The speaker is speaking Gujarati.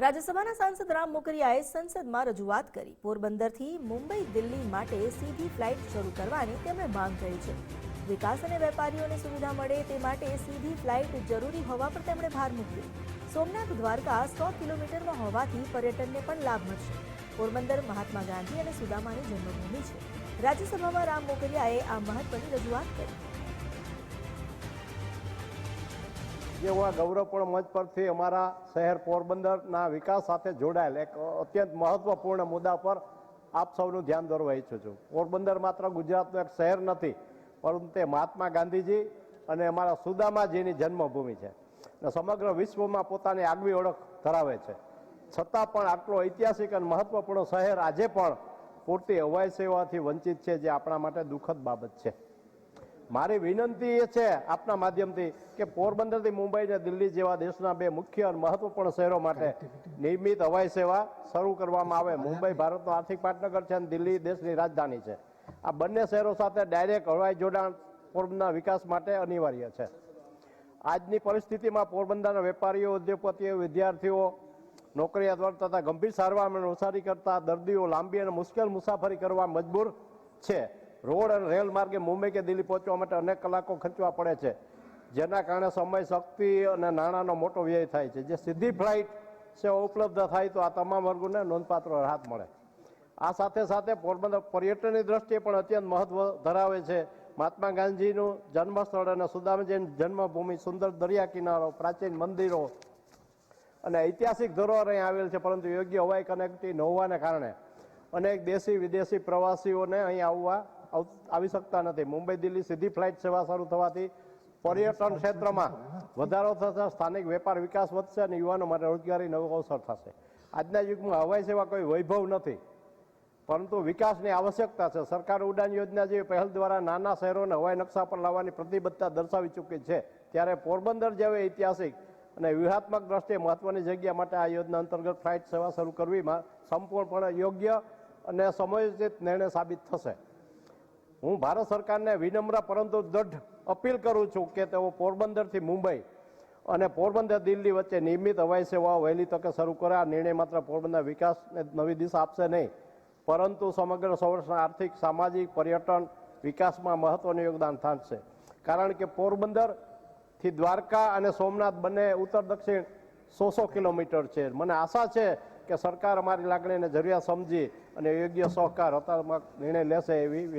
રાજ્યસભાના સાંસદ રામ મોકરિયાએ સંસદમાં રજૂઆત કરી. પોરબંદરથી મુંબઈ દિલ્હી માટે સીધી ફ્લાઇટ શરૂ કરવાની તેમણે માંગ કરી છે. વિકાસ અને વેપારીઓને સુવિધા મળે તે માટે સીધી ફ્લાઇટ જરૂરી હોવા પર તેમણે ભાર મૂક્યો. સોમનાથ દ્વારકા સો કિલોમીટરમાં હોવાથી પર્યટનને પણ લાભ મળશે. પોરબંદર મહાત્મા ગાંધી અને સુદામાની જન્મભૂમિ છે. રાજ્યસભામાં રામ મોકરિયાએ આ મહત્વની રજૂઆત કરી. જે હું આ ગૌરવપૂર્ણ મંચ પરથી અમારા શહેર પોરબંદરના વિકાસ સાથે જોડાયેલ એક અત્યંત મહત્વપૂર્ણ મુદ્દા પર આપ સૌનું ધ્યાન દોરવા ઈચ્છું છું. પોરબંદર માત્ર ગુજરાતનું એક શહેર નથી, પરંતુ મહાત્મા ગાંધીજી અને અમારા સુદામાજીની જન્મભૂમિ છે અને સમગ્ર વિશ્વમાં પોતાની આગવી ઓળખ ધરાવે છે. છતાં પણ આટલો ઐતિહાસિક અને મહત્વપૂર્ણ શહેર આજે પણ પૂરતી હવાઈ સેવાથી વંચિત છે, જે આપણા માટે દુઃખદ બાબત છે. મારી વિનંતી એ છે આપના માધ્યમથી કે પોરબંદરથી મુંબઈ અને દિલ્હી જેવા દેશના બે મુખ્ય અને મહત્વપૂર્ણ શહેરો માટે નિયમિત હવાઈ સેવા શરૂ કરવામાં આવે. મુંબઈ ભારતનો આર્થિક પાટનગર છે અને દિલ્હી દેશની રાજધાની છે. આ બંને શહેરો સાથે ડાયરેક્ટ હવાઈ જોડાણ પોરબંદરના વિકાસ માટે અનિવાર્ય છે. આજની પરિસ્થિતિમાં પોરબંદરના વેપારીઓ ઉદ્યોગપતિઓ વિદ્યાર્થીઓ નોકરિયાત તથા ગંભીર સારવાર અને કરતા દર્દીઓ લાંબી અને મુશ્કેલ મુસાફરી કરવા મજબૂર છે. રોડ અને રેલ માર્ગે મુંબઈ કે દિલ્હી પહોંચવા માટે અનેક કલાકો ખર્ચવા પડે છે. જેના કારણે સમય, શક્તિ અને નાણાંનો મોટો વ્યય થાય છે. જે સીધી ફ્લાઇટ સેવા ઉપલબ્ધ થાય તો આ તમામ વર્ગોને નોંધપાત્ર રાહત મળે. આ સાથે સાથે પોરબંદર પર્યટનની દ્રષ્ટિએ પણ અત્યંત મહત્વ ધરાવે છે. મહાત્મા ગાંધીનું જન્મસ્થળ અને સુદામજીની જન્મભૂમિ સુંદર દરિયા કિનારો, પ્રાચીન મંદિરો અને ઐતિહાસિક ધરોહર અહીં આવેલ છે, પરંતુ યોગ્ય હવાઈ કનેક્ટિવિટી ન હોવાને કારણે અનેક દેશી વિદેશી પ્રવાસીઓને અહીં આવવા આવ- શકતા નથી. મુંબઈ, દિલ્હી સીધી ફ્લાઇટ સેવા શરૂ થવાથી પર્યટન ક્ષેત્રમાં વધારો થશે સ્થાનિક વેપાર વિકાસ વધશે અને યુવાનો માટે રોજગારી નવો અવસર થશે. આજના યુગમાં હવાઈ સેવા કોઈ વૈભવ નથી, પરંતુ વિકાસની આવશ્યકતા છે. સરકાર ઉડાન યોજના જેવી પહેલ દ્વારા નાના શહેરોને હવાઈ નકશા પર લાવવાની પ્રતિબદ્ધતા દર્શાવી ચૂકી છે. ત્યારે પોરબંદર જેવી ઐતિહાસિક અને વ્યૂહાત્મક દ્રષ્ટિએ મહત્વની જગ્યા માટે આ યોજના અંતર્ગત ફ્લાઇટ સેવા શરૂ કરવીમાં સંપૂર્ણપણે યોગ્ય અને સમયોચિત નિર્ણય સાબિત થશે. હું ભારત સરકારને વિનમ્ર પરંતુ દૃઢ અપીલ કરું છું કે તેઓ પોરબંદરથી મુંબઈ અને પોરબંદર દિલ્હી વચ્ચે નિયમિત હવાઈ સેવાઓ વહેલી તકે શરૂ કરે. આ નિર્ણય માત્ર પોરબંદર વિકાસને નવી દિશા આપશે નહીં, પરંતુ સમગ્ર સૌરાષ્ટ્રના આર્થિક, સામાજિક, પર્યટન વિકાસમાં મહત્વનું યોગદાન થશે કારણ કે પોરબંદરથી દ્વારકા અને સોમનાથ બંને ઉત્તર દક્ષિણ સો સો કિલોમીટર છે. મને આશા છે કે સરકાર અમારી લાગણીને જરૂરિયાત સમજી અને યોગ્ય સહકાર હતા નિર્ણય લેશે એવી